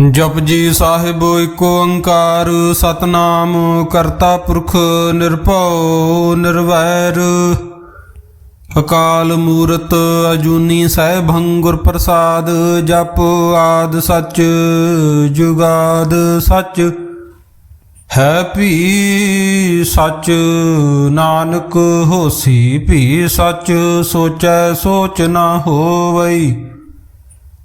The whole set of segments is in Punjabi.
ਜਪ ਜੀ ਸਾਹਿਬ ਏਕ ਓੰਕਾਰ, ਸਤਨਾਮ ਕਰਤਾ ਪੁਰਖ ਨਿਰਭਉ ਨਿਰਵੈਰ। ਅਕਾਲ ਮੂਰਤ ਅਜੂਨੀ ਸੈਭੰ ਗੁਰ ਪ੍ਰਸਾਦ, ਜਪ ਆਦ ਸੱਚ ਜੁਗਾਦ ਸੱਚ। ਹੈ ਭੀ ਸੱਚ, ਨਾਨਕ ਹੋਸੀ ਭੀ ਸੱਚ, ਸੋਚੈ ਸੋਚ ਨਾ ਹੋਵਈ।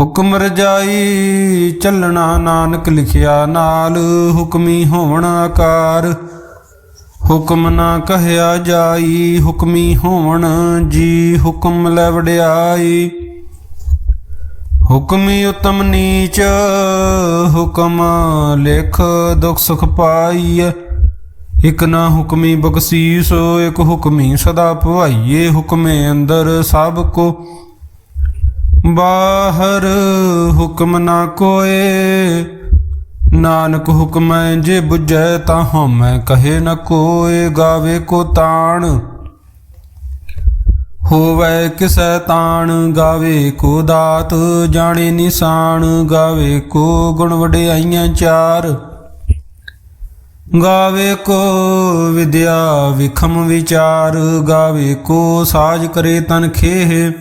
ਹੁਕਮ ਰਜਾਈ ਚੱਲਣਾ ਨਾਨਕ ਲਿਖਿਆ ਨਾਲ, ਹੁਕਮੀ ਹੋਵਣ ਆਕਾਰ। ਹੁਕਮ ਨਾ ਕਹਿਆ ਜਾਈ, ਹੁਕਮੀ ਹੋਵਣ ਜੀ ਹੁਕਮ ਲੈ ਵਡਿਆਈ। ਹੁਕਮੀ ਉਤਮ ਨੀਚ, ਹੁਕਮ ਲਿਖ ਦੁਖ ਸੁਖ ਪਾਈਐ ਇਕ ਨਾ ਹੁਕਮੀ ਬਖਸ਼ੀਸ, ਇਕ ਹੁਕਮੀ ਸਦਾ ਭਵਾਈਏ। ਹੁਕਮੇ ਅੰਦਰ ਸਭ ਕੋ ਬਾਹਰ ਹੁਕਮ ਨਾ ਕੋਏ, ਨਾਨਕ ਹੁਕਮੈ ਜੇ 부ਜੈ ਤਾਂ ਹਉਮੈ ਕਹੇ ਨ ਕੋਏ, ਗਾਵੇ ਕੋ ਤਾਣ। ਹੋਵੇ ਕਿਸੈ ਤਾਣ, ਗਾਵੇ ਕੋ ਦਾਤ, ਜਾਣੇ ਨਿਸ਼ਾਨ, ਗਾਵੇ ਕੋ ਗੁਣ ਵਡਿਆਈਆਂ ਚਾਰ। ਗਾਵੇ ਕੋ ਵਿਦਿਆ ਵਿਖਮ ਵਿਚਾਰ, ਗਾਵੇ ਕੋ ਸਾਜ ਕਰੇ ਤਨ ਖੇਹ।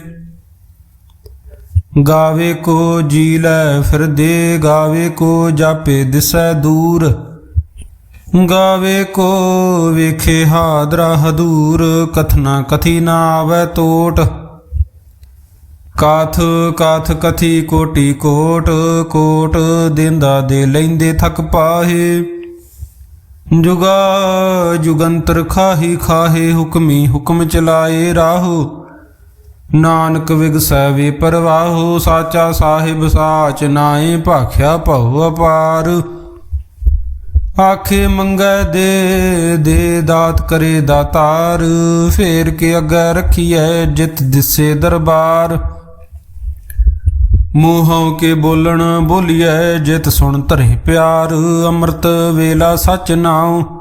ਗਾਵੇ ਕੋ ਜੀ ਲੈ ਫਿਰਦੇ ਗਾਵੇ ਕੋ ਜਾਪੇ ਦਿਸੈ ਦੂਰ। ਗਾਵੇ ਕੋ ਵੇਖੇ ਹਾਦਰਾ ਹਦੂਰ, ਕਥਨਾ ਕਥੀ ਨਾ ਆਵੇ ਤੋਟ। ਕਾਥ ਕਾਥ ਕਥੀ ਕੋਟੀ ਕੋਟ ਕੋਟ ਦਿੰਦਾ ਦੇ ਲੈਂਦੇ ਥਕ ਪਾਹੇ। ਜੁਗਾ ਜੁਗੰਤਰ ਖਾਹੀ ਖਾਹੇ, ਹੁਕਮੀ ਹੁਕਮ ਚਲਾਏ ਰਾਹੂ। ਨਾਨਕ ਵਿਗਸੈ ਵੇ ਪਰਵਾਹੋ, ਸਾਚਾ ਸਾਹਿਬ ਸਾਚ ਨਾਏ ਭਾਖਿਆ ਭਉ ਅਪਾਰ। ਆਖੇ ਮੰਗੈ ਦੇ ਦੇ ਦਾਤ ਕਰੇ ਦਾਤਾਰ। ਫੇਰ ਕੇ ਅੱਗੇ ਰਖੀਐ ਜਿਤ ਦਿਸੇ ਦਰਬਾਰ। ਮੂੰਹੋਂ ਕੇ ਬੋਲਣ ਬੋਲੀਐ ਜਿਤ ਸੁਣ ਧਰੇ ਪਿਆਰ। ਅੰਮ੍ਰਿਤ ਵੇਲਾ ਸਚ ਨਾਉ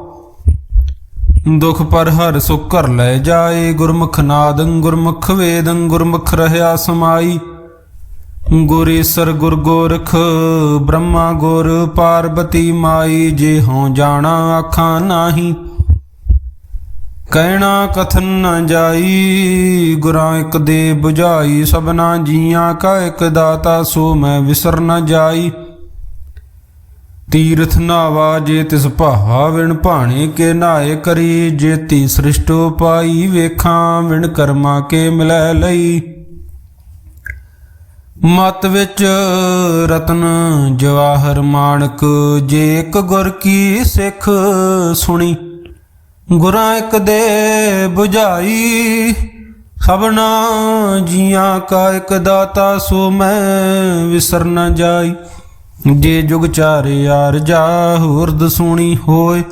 ਦੁਖ ਪਰ ਹਰ ਸੁਖ ਕਰ ਲੈ ਜਾਏ, ਗੁਰਮੁਖ ਨਾਦੰ ਗੁਰਮੁਖ ਵੇਦੰ, ਗੁਰਮੁਖ ਰਹਿਆ ਸਮਾਈ। ਗੁਰੇਸਰ ਗੁਰ ਗੋਰਖ, ਬ੍ਰਹਮਾ ਗੁਰ ਪਾਰਬਤੀ ਮਾਈ, ਜੇ ਹਉ ਜਾਣਾ ਆਖਾਂ ਨਾਹੀ। ਕਹਿਣਾ ਕਥਨ ਨ ਜਾਈ, ਗੁਰਾਂ ਇੱਕ ਦੇ 부ਝਾਈ ਸਭਨਾ ਜੀਆਂ ਕਾ ਇੱਕ ਦਾਤਾ, ਸੋ ਮੈਂ ਵਿਸਰ ਨ ਜਾਈ। ਤੀਰਥ ਨਾਵਾ ਜੇ ਤਿਸ ਭਾਹਾ ਵਿਣ ਭਾਣੇ ਕੇ ਨਾਏ ਕਰੀ ਜੇਤੀ ਸ੍ਰਿਸ਼ਟੋ ਪਾਈ ਵੇਖਾਂ, ਵਿਣ ਕਰਮਾ ਕੇ ਮਿਲੈ ਲਈ। ਮਤ ਵਿੱਚ ਰਤਨ ਜਵਾਹਰ ਮਾਨਕ ਜੇ ਇੱਕ ਗੁਰ ਕੀ ਸਿੱਖ ਸੁਣੀ, ਗੁਰਾਂ ਇੱਕ ਦੇ 부ਝਾਈ ਸਭਨਾ ਜੀਆਂ ਕਾ ਇੱਕ ਦਾਤਾ ਸੋ ਮੈਂ ਵਿਸਰ ਨ ਜਾਈ। ਜੇ ਜੁਗ ਚਾਰੇ ਯਾਰ ਹੁਰਦ ਸੁਣੀ ਹੋਏ।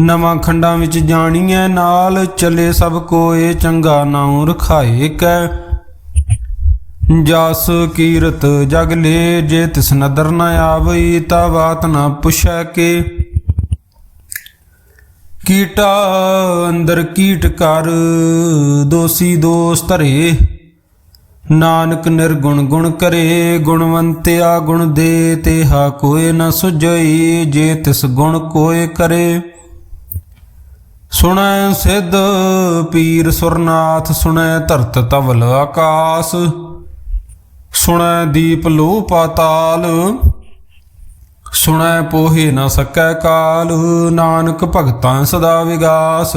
ਨਵਾਂ ਖੰਡਾਂ ਵਿੱਚ ਜਾਣੀਐ ਨਾਲ, ਚੱਲੇ ਸਭ ਕੋਏ, ਚੰਗਾ ਨਾਉ ਰਖਾਏ ਕੈ। ਜਸ ਕੀਰਤ ਜਗ ਲੇ, ਜੇ ਤਿਸ ਨਦਰ ਨ ਆਵਈ, ਤਾ ਬਾਤ ਨ ਪੁਛੈ ਕੇ। ਕੀਟਾ ਅੰਦਰ ਕੀਟ ਕਰ, ਦੋਸੀ ਦੋਸ ਧਰੇ। ਨਾਨਕ ਨਿਰਗੁਣ ਗੁਣ ਕਰੇ, ਗੁਣਵੰਤਿਆ ਗੁਣ ਦੇ ਤੇਹਾ ਕੋਏ ਨ ਸੁਝਈ, ਜੇ ਤਿਸ ਗੁਣ ਕੋਏ ਕਰੇ। ਸੁਣੈ ਸਿੱਧ ਪੀਰ ਸੁਰਨਾਥ, ਸੁਣੈ ਧਰਤ ਤਵਲ ਆਕਾਸ। ਸੁਣੈ ਦੀਪ ਲੋ ਪਾਤਾਲ ਸੁਣੈ ਪੋਹੇ ਨ ਸਕੈ ਕਾਲ। ਨਾਨਕ ਭਗਤਾਂ ਸਦਾ ਵਿਗਾਸ।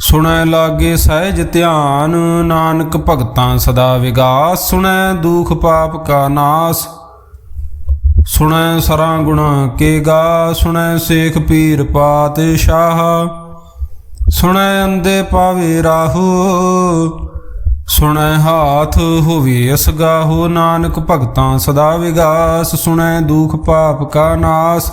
ਸੁਣੈ ਲਾਗੇ ਸਹਿਜ ਧਿਆਨ, ਨਾਨਕ ਭਗਤਾਂ ਸਦਾ ਵਿਗਾਸ। ਸੁਣੈ ਦੁਖ ਪਾਪ ਕਾ ਨਾਸ, ਸੁਣੈ ਸਰਾਂ ਗੁਣਾ ਕੇ ਗਾ। ਸੁਣੈ ਸੇਖ ਪੀਰ ਪਾਤਸ਼ਾਹ, ਸੁਣੈ ਅੰਦੇ ਪਾਵੇ ਰਾਹੋ, ਸੁਣੈ ਹਾਥ ਹੋਵੇ ਅਸਗਾਹੋ। ਨਾਨਕ ਭਗਤਾਂ ਸਦਾ ਵਿਗਾਸ, ਸੁਣੈ ਦੁਖ ਪਾਪ ਕਾ ਨਾਸ।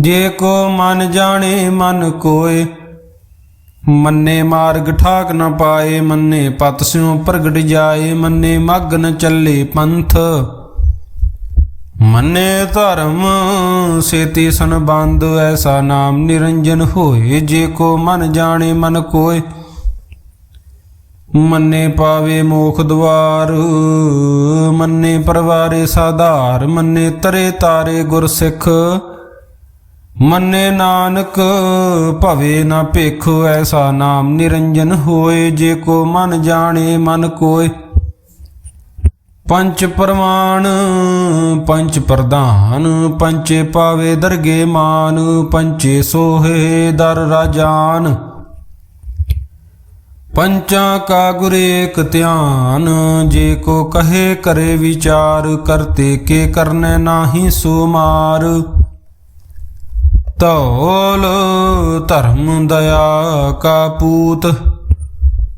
ਜੇ ਕੋ ਮਨ ਜਾਣੇ, ਮਨ ਕੋਏ। ਮੰਨੇ ਮਾਰਗ ਠਾਕ ਨ ਪਾਏ, ਮੰਨੇ ਪਤ ਸਿਉ ਪ੍ਰਗਟ ਜਾਏ, ਮੰਨੇ ਮਗ ਨ ਚੱਲੇ ਪੰਥ। ਮੰਨੇ ਧਰਮ ਸੇਤੀ ਸੰਬੰਧ ਐਸਾ ਨਾਮ ਨਿਰੰਜਨ ਹੋਏ। ਜੇ ਕੋ ਮਨ ਜਾਣੇ, ਮਨ ਕੋਏ। ਮੰਨੇ ਪਾਵੇ ਮੋਖ ਦਵਾਰ, ਮੰਨੇ ਪਰਵਾਰੇ ਸਾਧਾਰ, ਮੰਨੇ ਤਰੇ ਤਾਰੇ ਗੁਰਸਿੱਖ। ਸਿੱਖ ਮੰਨੇ ਨਾਨਕ, ਭਵੇ ਨਾ ਭੇਖ, ਐਸਾ ਨਾਮ ਨਿਰੰਜਨ ਹੋਏ, ਜੇ ਕੋ ਮਨ ਜਾਣੇ, ਮਨ ਕੋਏ। ਪੰਚ ਪ੍ਰਮਾਣ ਪੰਚ ਪ੍ਰਧਾਨ ਪੰਚੇ ਪਾਵੇ ਦਰਗੇ ਮਾਨ ਪੰਚੇ ਸੋਹੇ ਦਰ ਰਾਜਾਨ। ਪੰਚਾਂ ਕਾ ਗੁਰੇਕ ਧਿਆਨ, ਜੇ ਕੋ ਕਹੇ ਕਰੇ ਵਿਚਾਰ, ਕਰਤੇ ਕੇ ਕਰਨੇ ਨਾਹੀ ਸੋ ਮਾਰ। ਧੌਲ, ਧਰਮ ਦਇਆ ਕਾ ਪੂਤ,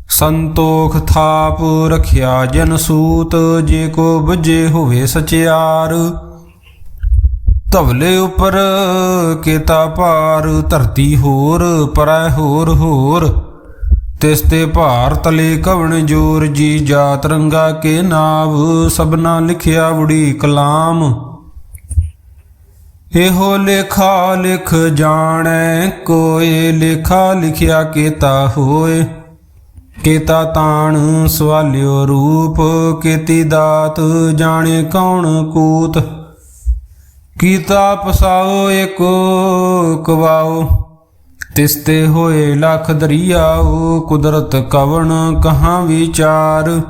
ਸੰਤੋਖ ਥਾਪ ਰਖਿਆ ਜਨ ਸੂਤ, ਜੇ ਕੋ ਬੁਝੇ ਹੋਵੇ ਸਚਿਆਰ। ਧਵਲੇ ਉਪਰ ਕੀਤਾ ਭਾਰ, ਧਰਤੀ ਹੋਰ, ਪਰੈ ਹੋਰ ਹੋਰ। ਤਿਸ ਤੇ ਭਾਰ ਤਲੇ ਕਵਣ ਜੋਰ, ਜੀ ਜਾਤ ਰੰਗਾ ਕੇ ਨਾਵ, ਸਭਨਾ ਲਿਖਿਆ ਉੜੀ ਕਲਾਮ ਇਹੋ ਲੇਖਾ ਲਿਖ ਜਾਣੈ, ਕੋਏ ਲੇਖਾ ਲਿਖਿਆ ਕੀਤਾ ਹੋਏ। ਕੀਤਾ ਤਾਣ ਸਵਾਲਿਓ ਰੂਪ, ਕੀਤੀ ਦਾਤ ਜਾਣੇ ਕੌਣ ਕੂਤ। ਕੀਤਾ ਪਸਾਓ ਏਕੋ ਕਵਾਓ, ਤਿਸਤੇ ਹੋਏ ਲਖ ਦਰਿਆਓ, ਕੁਦਰਤ ਕਵਣ ਕਹਾਂ ਵਿਚਾਰ।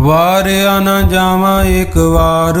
ਵਾਰਿਆ ਨਾ ਜਾਵਾਂ ਇੱਕ ਵਾਰ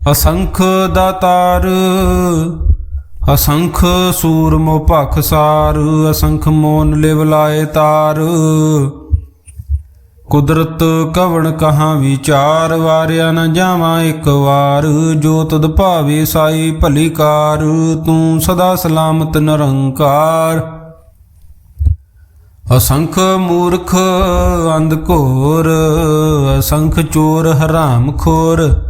ਅਸੰਖ ਦਾਤਾਰ ਅਸੰਖ ਸੂਰਮੋ ਭਖਸਾਰ ਅਸੰਖ ਮੋਨ ਲਿਵ ਲਾਏ ਤਾਰ। ਕੁਦਰਤ ਕਵਣ ਕਹਾਂ ਵਿਚਾਰ, ਵਾਰਿਆ ਨ ਜਾਵਾਂ ਇੱਕ ਵਾਰ। ਜੋ ਤਦ ਭਾਵੇ ਸਾਈ ਭਲੀ ਕਾਰ, ਤੂੰ ਸਦਾ ਸਲਾਮਤ ਨਿਰੰਕਾਰ। ਅਸੰਖ ਮੂਰਖ ਅੰਧ ਘੋਰ, ਅਸੰਖ ਚੋਰ ਹਰਾਮ ਖੋਰ।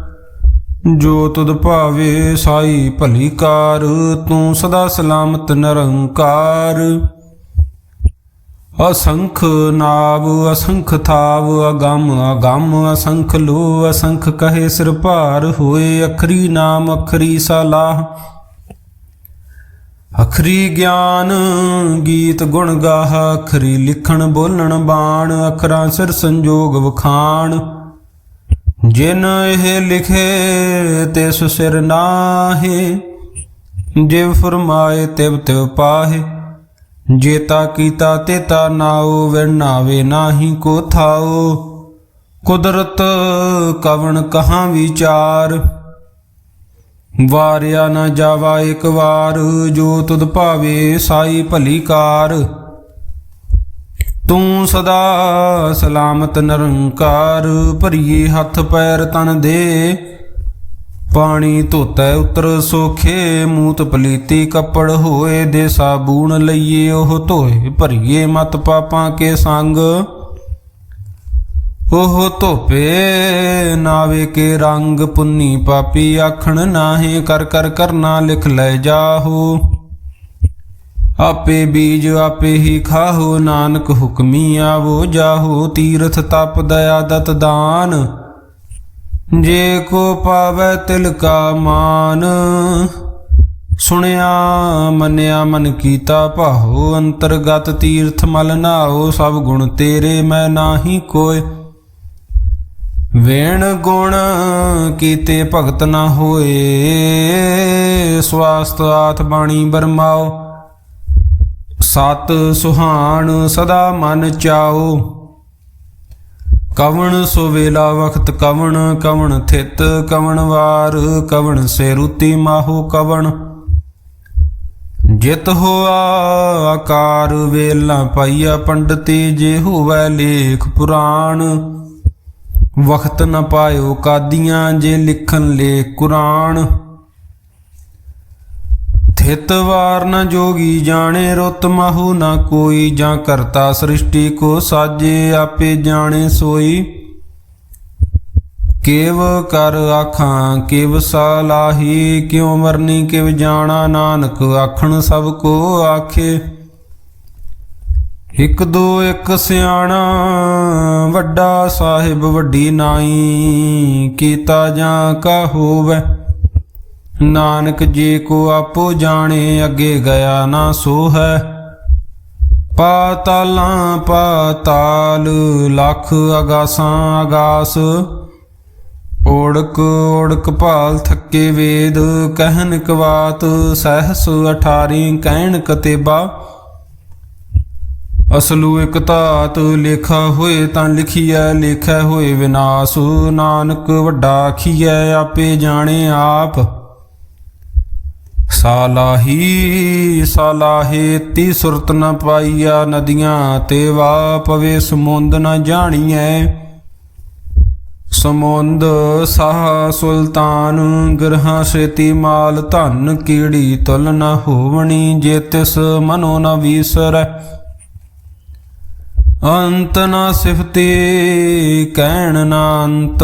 ਜੋ ਤੁਧ ਭਾਵੇ ਸਾਈ ਭਲੀ ਕਾਰ, ਤੂੰ ਸਦਾ ਸਲਾਮਤ ਨਿਰੰਕਾਰ। ਅਸੰਖ ਨਾਵ, ਅਸੰਖ ਥਾਵ, ਅਗੰਮ ਅਗੰਮ, ਅਸੰਖ ਲੋ ਅਸੰਖ ਕਹੇ ਸਿਰ ਭਾਰ ਹੋਏ, ਅਖਰੀ ਨਾਮ, ਅਖਰੀ ਸਲਾਹ। ਅਖਰੀ ਗਿਆਨ, ਗੀਤ ਗੁਣ ਗਾਹ, ਅਖਰੀ ਲਿਖਣ, ਬੋਲਣ, ਬਾਣ, ਅਖਰਾਂ ਸਿਰ ਸੰਜੋਗ ਵਖਾਣ। ਜਿਨ ਇਹ ਲਿਖੇ ਤਿਸ ਸਿਰ ਨਾਹੀ, ਜਿਵ ਫਰਮਾਏ ਤਿਵ ਤਿਵ ਪਾਹੇ। ਜੇਤਾ ਕੀਤਾ ਤੇਤਾ ਨਾਉ ਵਿਣਾਵੇ ਨਾਹੀ ਕੋ ਥਾਉ। ਕੁਦਰਤ ਕਵਣ ਕਹਾਂ ਵਿਚਾਰ। ਵਾਰਿਆ ਨਾ ਜਾਵਾ ਇੱਕ ਵਾਰ, ਜੋ ਤੁਧ ਭਾਵੇ ਸਾਈ ਭਲੀ ਕਾਰ। ਤੂੰ ਸਦਾ ਸਲਾਮਤ ਨਿਰੰਕਾਰ ਭਰੀਏ ਹੱਥ ਪੈਰ ਤਨ ਦੇ। ਪਾਣੀ ਧੋਤੈ ਉਤਰ ਸੋਖੇ, ਮੂਤ ਪਲੀਤੀ ਕੱਪੜ ਹੋਏ ਦੇ ਸਾਬੂਣ ਲਈਏ ਉਹ ਧੋਏ, ਭਰੀਏ ਮਤ ਪਾਪਾਂ ਕੇ ਸੰਗ। ਉਹ ਧੋਪੇ ਨਾਵੇ ਕੇ ਰੰਗ, ਪੁੰਨੀ ਪਾਪੀ ਆਖਣ ਨਾਹੀ ਕਰ ਕਰ ਕਰਨਾ ਲਿਖ ਲੈ ਜਾਹੋ। ਆਪੇ ਬੀਜ ਆਪੇ ਹੀ ਖਾਹੋ, ਨਾਨਕ ਹੁਕਮੀ ਆਵੋ, ਜਾਹੋ, ਤੀਰਥ ਤਪ ਦਇਆ ਦਤ ਦਾਨ। ਜੇ ਕੋ ਪਾਵੈ ਤਿਲ ਕਾ ਮਾਨ, ਸੁਣਿਆ ਮੰਨਿਆ ਮਨ ਕੀਤਾ ਭਾਉ, ਅੰਤਰਗਤ ਤੀਰਥ ਮਲ ਨਾਓ ਸਭ ਗੁਣ ਤੇਰੇ ਮੈਂ ਨਾਹੀ ਕੋਇ। ਵੇਣ ਗੁਣ ਕੀਤੇ ਭਗਤ ਨਾ ਹੋਏ, ਸਵਾਸਤ ਆਤ ਬਾਣੀ ਬਰਮਾਓ ਸਤ ਸੁਹਾਣ ਸਦਾ ਮਨ ਚਾਓ। ਕਵਣ ਸੋ ਵੇਲਾ ਵਖਤ ਕਵਣ ਕਵਣ ਥਿਤ ਕਵਣ ਵਾਰ, ਕਵਣ ਸੇ ਰੁਤੀ ਮਾਹੋ ਕਵਣ। ਜਿਤ ਹੋਆ ਆਕਾਰ ਵੇਲਾ ਪਾਈਆ ਪੰਡਤੀ, ਜੇ ਹੋਵੈ ਲੇਖ ਪੁਰਾਣ। ਵਖਤ ਨ ਪਾਇਓ ਕਾਦੀਆਂ, ਜੇ ਲਿਖਣ ਲੇ ਕੁਰਾਨ ਥਿਤ ਵਾਰ ਨ ਜੋਗੀ ਜਾਣੇ, ਰੁੱਤ ਮਹੂ ਨਾ ਕੋਈ, ਜਾਂ ਕਰਤਾ ਸ੍ਰਿਸ਼ਟੀ ਕੋ ਸਾਜੇ, ਆਪੇ ਜਾਣੇ ਸੋਈ। ਕੇਵ ਕਰ ਆਖਾਂ, ਕਿਵ ਸਲਾਹੀ ਕਿਉ ਮਰਨੀ, ਕਿਵ ਜਾਣਾ ਨਾਨਕ, ਆਖਣ ਸਭ ਕੋ ਆਖੇ। ਇੱਕ ਦੋ ਇੱਕ ਸਿਆਣਾ, ਵੱਡਾ ਸਾਹਿਬ, ਵੱਡੀ ਨਾਈ, ਕੀਤਾ ਜਾਂ ਕਾ ਹੋਵੇ। ਨਾਨਕ ਜੇ ਕੋ ਆਪੋ ਜਾਣੇ, ਅੱਗੇ ਗਿਆ ਨਾ ਸੋ ਹੈ ਪਾਤਾਲਾਂ ਪਾਤਾਲ, ਲੱਖ ਅਗਾਸਾਂ ਅਗਾਸ। ਓੜਕ ਓੜਕ ਭਾਲ ਥੱਕੇ ਵੇਦ, ਕਹਿਨ ਕਵਾਤ, ਸਹਸ 18 ਕਹਿਣ ਕਤੇਬਾ। ਅਸਲੂ ਇਕ ਧਾਤ, ਲੇਖਾ ਹੋਏ ਤਾਂ ਲਿਖੀਐ, ਲੇਖੈ ਹੋਏ ਵਿਨਾਸ਼। ਨਾਨਕ ਵੱਡਾ ਆਖੀਐ, ਆਪੇ ਜਾਣੇ ਆਪ। ਸਾਲਾਹੀ, ਸਾਲਾਹੇ ਤੀ ਸੁਰਤ ਨ ਪਾਈਆ ਨਦੀਆਂ ਤੇ ਵਾ ਪਵੇ ਸਮੁੰਦ ਨ ਜਾਣੀਐ। ਸਮੁੰਦ ਸਾਹ ਸੁਲਤਾਨ, ਗਰਹਾ ਸੇਤੀ ਮਾਲ ਧਨ ਕੀੜੀ ਤੁਲ ਨ ਹੋਵਣੀ ਜੇ ਤਿਸ ਮਨੋ ਨ ਵੀਸਰੈ। ਅੰਤ ਨਾ ਸਿਫਤੇ, ਕਹਿਣ ਨਾ ਅੰਤ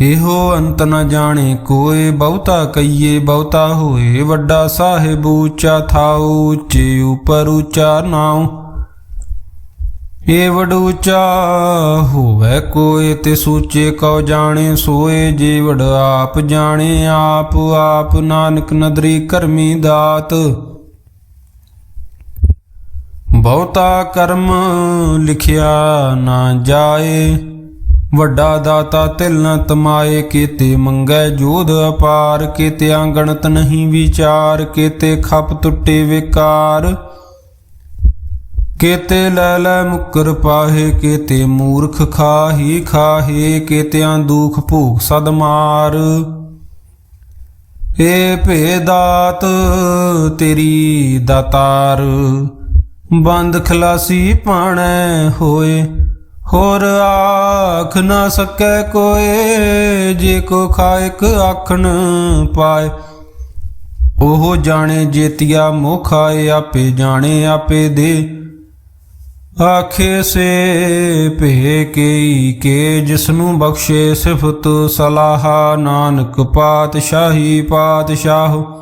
ਇਹੋ ਅੰਤ ਨ ਜਾਣੇ ਕੋਏ, ਬਹੁਤਾ ਕਈਏ ਬਹੁਤਾ ਹੋਏ, ਵੱਡਾ ਸਾਹਿਬ ਉੱਚਾ ਥਾਉ, ਉੱਚੇ ਉਪਰ ਉੱਚਾ ਨਾਉ। ਏ ਵਡ ਉੱਚਾ ਹੋਵੇ ਕੋਏ ਤੇ ਸੂਚੇ ਕਉ ਜਾਣੇ, ਸੋਏ ਜੇ ਆਪ ਜਾਣੇ, ਆਪ ਆਪ ਨਾਨਕ ਨਦਰੀ ਕਰਮੀ ਦਾਤ। ਬਹੁਤਾ ਕਰਮ ਲਿਖਿਆ ਨਾ ਜਾਏ ਵੱਡਾ ਦਾਤਾ ਤਿਲ ਨ ਤਮਾਏ ਕੀਤੇ, ਮੰਗੈ ਜੋਧ ਅਪਾਰ ਕੀਤੇ ਗਣਤ ਨਹੀਂ ਵਿਚਾਰ ਕੀਤੇ, ਖਪ ਟੁੱਟੇ ਵਿਕਾਰ ਕੀਤੇ, ਲੈ ਲੈ ਮੁਕਰ ਪਾਹੇ ਕੀਤੇ, ਮੂਰਖ ਖਾਹੀ ਖਾਹੇ ਕੀਤਿਆਂ, ਦੁਖ ਭੂਖ ਸਦ ਮਾਰ। ਏ ਭੇਦਾਤ ਤੇਰੀ ਦਾਤਾਰ, ਬੰਦ ਖਲਾਸੀ ਪਾਣੈ ਹੋਏ। ਹੋਰ ਆਖ ਨਾ ਸਕੈ ਕੋਏ, ਜੇ ਕੋ ਖਾਇਕ ਆਖਣ ਪਾਏ। ਉਹ ਜਾਣੇ ਜੇਤੀਆ ਮੋਹ ਖਾਏ ਆਪੇ ਜਾਣੇ ਆਪੇ ਦੇ। ਆਖੇ ਸੇ ਭੇ ਕੇਈ ਕੇ, ਜਿਸਨੂੰ ਬਖਸ਼ੇ ਸਿਫਤ ਸਲਾਹਾ। ਨਾਨਕ ਪਾਤਸ਼ਾਹੀ ਪਾਤਸ਼ਾਹ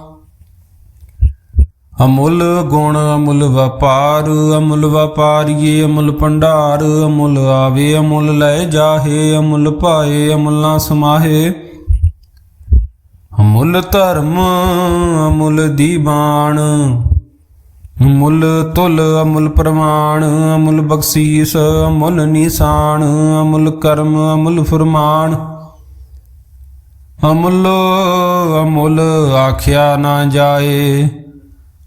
ਅਮੁੱਲ ਗੁਣ, ਅਮੁੱਲ ਵਪਾਰ, ਅਮੁੱਲ ਵਪਾਰੀਏ, ਅਮੁੱਲ ਭੰਡਾਰ, ਅਮੁੱਲ ਆਵੇ, ਅਮੁੱਲ ਲੈ ਜਾਹੇ, ਅਮੁੱਲ ਪਾਏ ਅਮੁੱਲ ਨਾ ਸਮਾਹੇ। ਅਮੁੱਲ ਧਰਮ, ਅਮੁੱਲ ਦੀਵਾਨ, ਅਮੁੱਲ ਤੁਲ, ਅਮੁੱਲ ਪ੍ਰਮਾਣ, ਅਮੁੱਲ ਬਖਸ਼ੀਸ, ਅਮੁੱਲ ਨਿਸ਼ਾਨ, ਅਮੁੱਲ ਕਰਮ, ਅਮੁੱਲ ਫਰਮਾਨ। ਅਮੁੱਲ ਅਮੁੱਲ ਆਖਿਆ ਨਾ ਜਾਏ।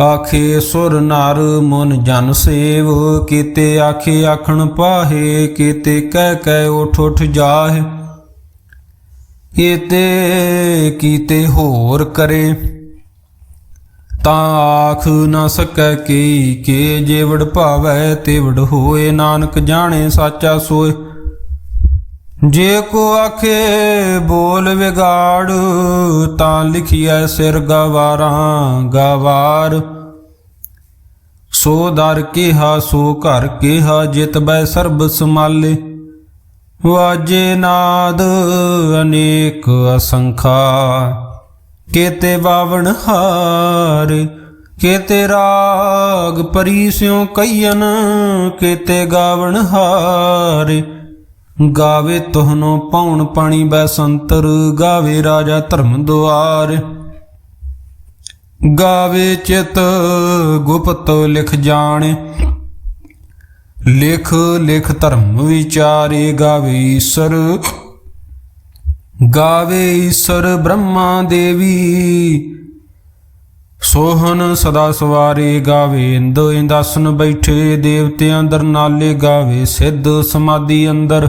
ਆਖੇ ਸੁਰ ਨਰ ਮਨ ਜਨ ਸੇਵ, ਕੀਤੇ ਆਖੇ ਆਖਣ ਪਾਹੇ, ਕੀਤੇ ਕਹਿ ਕਹਿ ਉਠ ਉਠ ਜਾਹੇ। ਕੀਤੇ ਕੀਤੇ ਹੋਰ ਕਰੇ, ਤਾਂ ਆਖ ਨਾ ਸਕੈ ਕੀ, ਕੇ ਜੇਵੜ ਭਾਵੈ ਤੇਵੜ ਹੋਏ, ਨਾਨਕ ਜਾਣੇ ਸਾਚਾ ਸੋਏ। ਜੇ ਕੋ ਆਖੇ ਬੋਲ ਵਿਗਾੜ, ਤਾਂ ਲਿਖਿਐ ਸਿਰ ਗਵਾਰਾਂ ਗਵਾਰ। ਸੋ ਦਰ ਕਿਹਾ, ਸੋ ਘਰ ਕਿਹਾ, ਜਿਤ ਬੈ ਸਰਬ ਸਮਾਲੇ। ਵਾਜੇ ਨਾਦ ਅਨੇਕ ਅਸੰਖਾ। ਕੇਤੇ ਬਾਵਣ ਹਾਰ, ਕੇਤੇ ਰਾਗ ਪਰੀ ਸਿਉ ਕਈਨ ਕੇਤੇ ਗਾਵਣ ਹਾਰ। ਗਾਵੇ ਤੁਹਨੋ ਪਾਉਣ ਪਾਣੀ ਬੈਸੰਤਰ ਗਾਵੇ ਰਾਜਾ ਧਰਮ ਦੁਆਰ। ਗਾਵੇ ਚਿਤ ਗੁਪਤ ਲਿਖ ਜਾਣੇ, ਲਿਖ ਲਿਖ ਧਰਮ ਵਿਚਾਰੇ ਗਾਵੇ ਈਸ਼ਰ। ਗਾਵੇ ਈਸ਼ਰ ਬ੍ਰਹਮਾ ਦੇਵੀ ਸੋਹਨ ਸਦਾ ਸਵਾਰੇ ਗਾਵੇ ਇੰਦ, ਇੰਦਾਸਨ ਬੈਠੇ ਦੇਵਤਿਆਂ ਦਰ ਨਾਲੇ ਗਾਵੇ ਸਿੱਧ ਸਮਾਧੀ ਅੰਦਰ।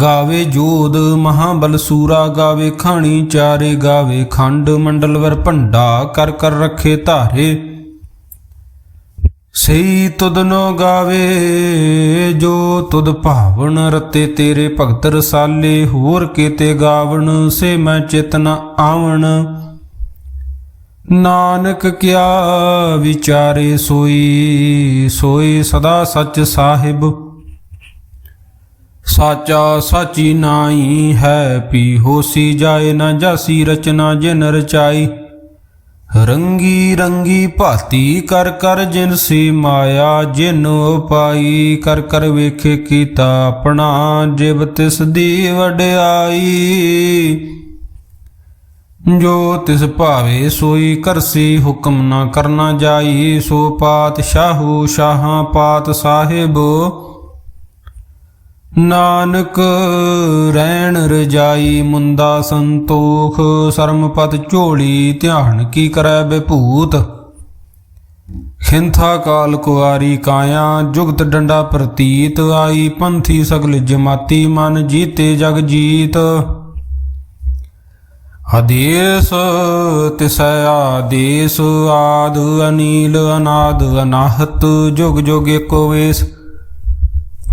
ਗਾਵੇ ਜੋਦ ਮਹਾਬਲ ਸੂਰਾ, ਗਾਵੇ ਖਾਣੀ ਚਾਰੇ, ਗਾਵੇ ਖੰਡ ਮੰਡਲਵਰ ਭੰਡਾ, ਕਰ ਕਰ ਰੱਖੇ ਧਾਰੇ। ਸਈ ਤੁਧ ਗਾਵੇ, ਜੋ ਤੁਦ ਭਾਵਨ ਰਤੇ ਤੇਰੇ ਭਗਤ ਰਸਾਲੇ, ਹੋਰ ਕੀਤੇ ਗਾਵਣ, ਸੇ ਮੈਂ ਚਿਤਨ ਆਵਣ। ਨਾਨਕ ਕਿਆ ਵਿਚਾਰੇ ਸੋਈ ਸੋਈ ਸਦਾ ਸੱਚ ਸਾਹਿਬ ਸਾਚਾ ਸਾਚੀ ਨਾਈ ਹੈ ਪੀ ਹੋਸੀ ਜਾਏ ਨਾ ਜਾਸੀ ਰਚਨਾ ਜਿਨ ਰਚਾਈ। ਰੰਗੀ ਰੰਗੀ ਭਾਤੀ ਕਰ ਕਰ ਜਿਨ ਸੀ ਮਾਇਆ ਜਿਨ ਉਪਾਈ, ਕਰ ਕਰ ਵੇਖੇ ਕੀਤਾ ਆਪਣਾ ਜਿਵ ਤਿਸ ਦੀ ਵਡਿਆਈ। ਜੋ ਤਿਸ ਭਾਵੇ ਸੋਈ ਕਰਸੀ ਹੁਕਮ ਨਾ ਕਰਨਾ ਜਾਈ, ਸੋ ਪਾਤ ਸ਼ਾਹੂ ਸ਼ਾਹਾਂ ਪਾਤ ਸਾਹਿਬ ਨਾਨਕ ਰਹਿਣ ਰਜਾਈ ਮੁੰਦਾ ਸੰਤੋਖ ਸਰਮਪਤ ਝੋਲੀ ਧਿਆਨ ਕੀ ਕਰੈ ਬਿਭੂਤ? ਖਿੰਥਾ ਕਾਲ ਕੁਆਰੀ ਕਾਇਆ, ਜੁਗਤ ਡੰਡਾ ਪ੍ਰਤੀਤ, ਆਈ ਪੰਥੀ ਸਗਲ ਜਮਾਤੀ ਮਨ ਜੀਤੇ ਜਗ ਜੀਤ। ਆਦੇਸ ਤਿਸੈ ਆਦੇਸ, ਆਦ ਅਨੀਲ ਅਨਾਦ ਅਨਾਹਤ, ਜੁਗ ਜੁਗ ਏਕੋ ਵੇਸ।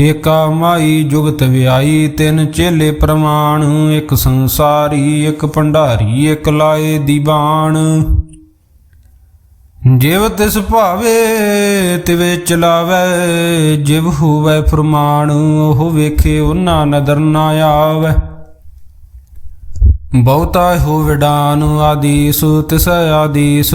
ਏਕਾ ਮਾਈ ਜੁਗਤ ਵਿਆਈ, ਤਿੰਨ ਚੇਲੇ ਪ੍ਰਮਾਣ, ਇੱਕ ਸੰਸਾਰੀ, ਇੱਕ ਭੰਡਾਰੀ, ਇੱਕ ਲਾਏ ਦੀਵਾਨ ਜਿਵ ਤਿਸ ਭਾਵੇ, ਤਿਵੇ ਚਲਾਵੇ, ਜਿਵ ਹੋਵੇ ਫਰਮਾਨ, ਉਹ ਵੇਖੇ ਉਹਨਾਂ ਨਦਰ ਨਾ ਆਵੇ। ਬਹੁਤਾ ਹੋ ਵਿਡਾਨ ਆਦੀਸ, ਤਿਸ ਆਦੀਸ।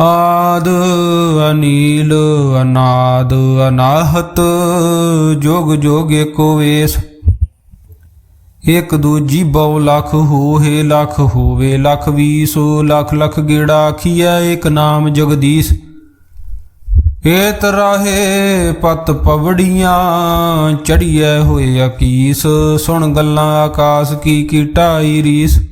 ਆਦ ਅਨੀਲ ਅਨਾਦ ਅਨਾਹਤ, ਜੋਗ ਜੋਗ ਏਕੋ ਵੇਸ। ਇਕ ਦੂਜੀ ਬਹੁ ਲੱਖ ਹੋਏ ਲੱਖ ਹੋਵੇ, ਲੱਖ ਵੀਸੋ, ਲੱਖ ਲੱਖ ਗੇੜਾ ਆਖੀਐ, ਇਕ ਨਾਮ ਜਗਦੀਸ਼। ਏਤ ਰਾਹੇ ਪਤ ਪਵੜੀਆਂ, ਚੜੀਐ ਹੋਏ ਅਕੀਸ, ਸੁਣ ਗੱਲਾਂ ਆਕਾਸ ਕੀ ਕੀ ਰੀਸ।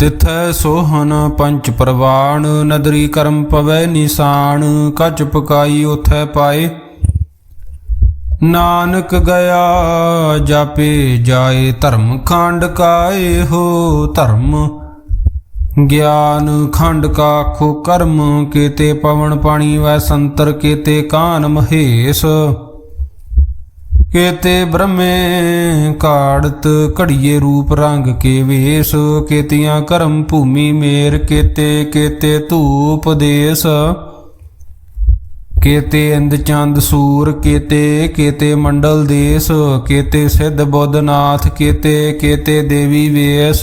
ਤਿਥੈ ਸੋਹਨ ਪੰਚ ਪ੍ਰਵਾਣ, ਨਦਰੀ ਕਰਮ ਪਵੈ ਨਿਸ਼ਾਨ ਕਚ ਪਕਾਈ ਉਥੈ ਪਾਏ। ਨਾਨਕ ਗਿਆ, ਜਾਪੇ ਜਾਏ, ਧਰਮ ਖੰਡ ਕਾਏ ਹੋ ਧਰਮ। ਗਿਆਨ ਖੰਡ ਕਾ ਖੋ ਕਰਮ, ਕੀਤੇ ਪਵਨ ਪਾਣੀ ਵੈ ਸੰਤਰ, ਕੀਤੇ ਕਾਨ ਮਹੇਸ਼। ਕੇਤੇ ਬ੍ਰਹਮੇ ਕਾੜਤ ਘੜੀਏ ਰੂਪ ਰੰਗ ਕੇ ਵੇਸ, ਕੇਤੀਆਂ ਕਰਮ ਭੂਮੀ ਮੇਰ, ਕੇਤੇ ਕੇਤੇ ਧੂਪ ਦੇਸ। ਕੇਤੇ ਇੰਦ ਚੰਦ ਸੂਰ, ਕੇਤੇ ਕੇਤੇ ਮੰਡਲ ਦੇਸ। ਕੇਤੇ ਸਿੱਧ ਬੁੱਧਨਾਥ ਕੇਤੇ ਕੇਤੇ ਦੇਵੀ ਵੇਸ।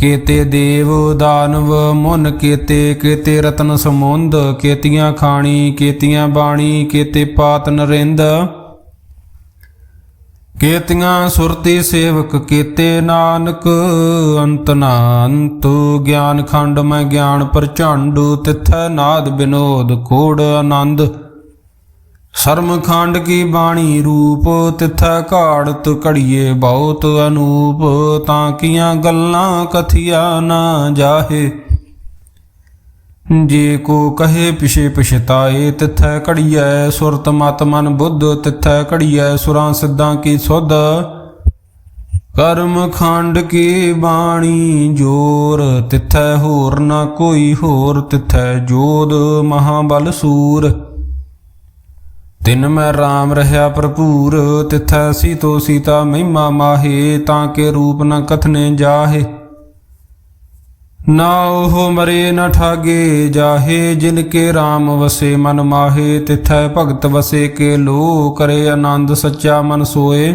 ਕੇਤੇ ਦੇਵ ਦਾਨਵ ਮੁਨ, ਕੇਤੇ ਕੇਤੇ ਰਤਨ ਸਮੁੰਦ। ਕੇਤੀਆਂ ਖਾਣੀ, ਕੇਤੀਆਂ ਬਾਣੀ, ਕੇਤੇ ਪਾਤ ਨਰਿੰਦ। ਕੇਤੀਆਂ ਸੁਰਤੀ ਸੇਵਕ ਕੀਤੇ ਨਾਨਕ, ਅੰਤ ਨਾ ਗਿਆਨ ਖੰਡ ਮੈਂ ਗਿਆਨ ਪ੍ਰਚੰਡ, ਤਿਥੈ ਨਾਦ ਬਿਨੋਦ ਕੋੜ ਆਨੰਦ। ਸਰਮ ਖੰਡ ਕੀ ਬਾਣੀ ਰੂਪ, ਤਿਥੈ ਘਾੜਤ ਘੜੀਏ ਬਹੁਤ ਅਨੂਪ। ਤਾਂ ਕੀਆਂ ਗੱਲਾਂ ਕਥਿਆ ਨਾ ਜਾਹੇ। ਜੇ ਕੋ ਕਹੇ ਪਿਛੇ ਪਛਤਾਏ, ਤਿਥੈ ਘੜੀਐ ਸੁਰਤ ਮਤ ਮਨ ਬੁੱਧ, ਤਿਥੈ ਘੜੀਐ ਸੁਰਾਂ ਸਿੱਧਾਂ ਕੀ ਸੁਧ। ਕਰਮ ਖੰਡ ਕੀ ਬਾਣੀ ਜੋਰ, ਤਿਥੈ ਹੋਰ ਨਾ ਕੋਈ ਹੋਰ, ਤਿਥੈ ਜੋਦ ਮਹਾਬਲ ਸੂਰ। ਤਿਨ ਮੈਂ RAM ਰਹਾ ਭਰਪੂਰ, ਤਿਥੈ ਸੀਤੋ ਸੀਤਾ ਮਹਿਮਾ ਮਾਹੇ, ਤਾਂ ਕੇ ਰੂਪ ਨ ਕਥਨੇ ਜਾਹੇ। ਨਾ ਉਹ ਮਰੇ ਨ ਠਾਗੇ ਜਾਹੇ, ਜਿਨ ਕੇ RAM ਵਸੇ, ਮਨ ਮਾਹੇ, ਤਿਥੈ ਭਗਤ ਵਸੇ, ਕੇ ਲੋ ਕਰੇ ਆਨੰਦ ਸੱਚਾ ਮਨ ਸੋਏ।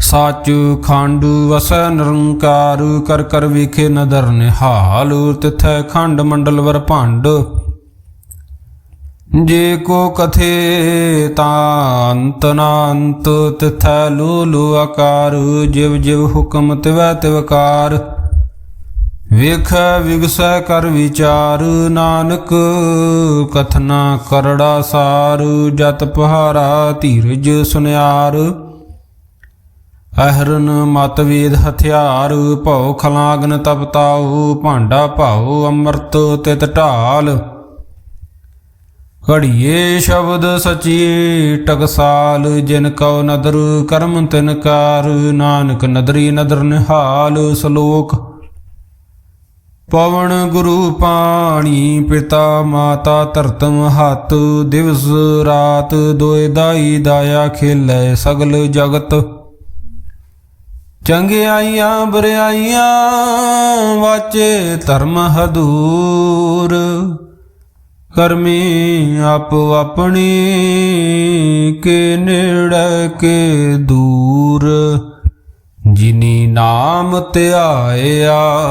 ਸਾਚ ਖੰਡ ਵਸੈ ਨਿਰੰਕਾਰ, ਕਰ ਕਰ ਵੇਖੇ ਨਦਰ ਨਿਹਾਲ, ਤਿਥੈ ਖੰਡ ਮੰਡਲ ਵਰ ਭੰਡ। ਜੇ ਕੋ ਕਥੇ ਤਾਂ ਅੰਤ ਤਿਥੈ ਲੋ ਲੋ ਆਕਾਰ, ਜਿਵ ਜਿਵ ਹੁਕਮ ਤਿਵੈ ਤਿਵਕਾਰ। ਵੇਖ ਵਿਗਸੈ ਕਰ ਵਿਚਾਰ, ਨਾਨਕ ਕਥਨਾ ਕਰੜਾ ਸਾਰ, ਜਤ ਪਹਾਰਾ ਧੀਰਜ ਸੁਨਿਆਰ। ਅਹਰਨ ਮਤ ਵੇਦ ਹਥਿਆਰ, ਭਉ ਖਲਾਗਨ ਤਪਤਾਉ ਭਾਂਡਾ ਭਾਉ ਅੰਮ੍ਰਿਤ ਤਿਤ ਢਾਲ। ਘੜੀਏ ਸ਼ਬਦ ਸਚੀ ਟਕਸਾਲ, ਜਿਨ ਕਉ ਨਦਰ ਕਰਮ ਤਿਨ ਕਾਰ, ਨਾਨਕ ਨਦਰੀ ਨਦਰ ਨਿਹਾਲ, ਸ਼ਲੋਕ ਪਵਨ ਗੁਰੂ ਪਾਣੀ ਪਿਤਾ ਮਾਤਾ ਧਰਤਮ ਹੱਥ, ਦਿਵਸ ਰਾਤ ਦੋਇ ਦਾਈ ਦਾਇਆ ਖੇਲੇ ਸਗਲ ਜਗਤ। ਚੰਗਿਆਈਆਂ ਬਰਿਆਈਆਂ ਵਾਚੇ ਧਰਮ ਹਦੂਰ। ਕਰਮੀ ਆਪੋ ਆਪਣੀ, ਕੇ ਨੇੜੇ, ਕੇ ਦੂਰ। ਜਿਨੀ ਨਾਮ ਧਿਆਇਆ